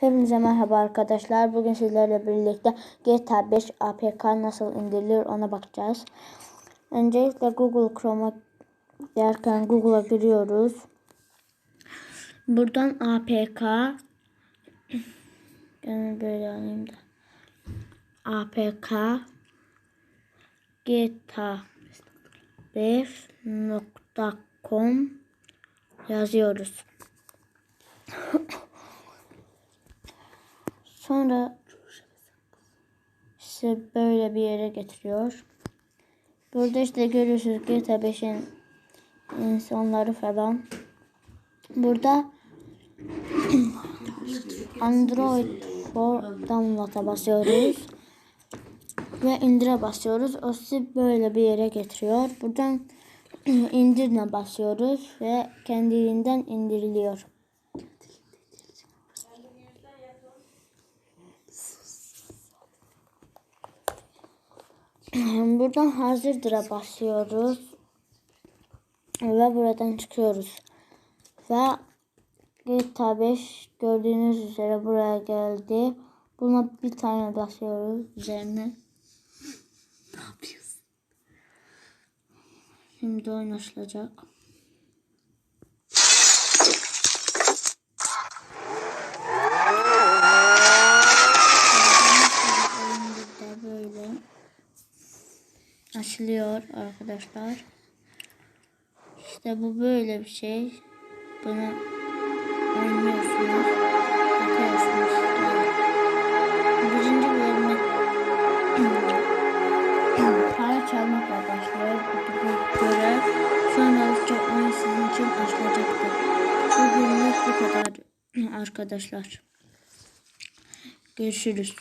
Hepinize merhaba arkadaşlar. Bugün sizlerle birlikte GTA 5 APK nasıl indirilir ona bakacağız. Öncelikle Google Chrome'a derken Google'a giriyoruz. Buradan APK yani böyle alayım da. APK GTA 5.com yazıyoruz. Sonra size böyle bir yere getiriyor. Burada işte görüyorsunuz GTA 5'in insanları falan. Burada Android for download'a basıyoruz. Ve indire basıyoruz. O sizi böyle bir yere getiriyor. Buradan indirine basıyoruz ve kendiliğinden indiriliyor. Buradan hazırdıra basıyoruz. Ve buradan çıkıyoruz. Ve GTA 5 gördüğünüz üzere buraya geldi. Buna bir tane basıyoruz üzerine. Ne yapıyorsun? Şimdi Oyun burada böyle açılıyor arkadaşlar. İşte bu böyle bir şey. Bunu oynuyorsunuz. Yapıyorsunuz. Birinci bölümde para çalmakla başlıyor. Bu görev sonrasında oyun sizin için açılacaktır. Bugünlük bu kadar arkadaşlar. Görüşürüz.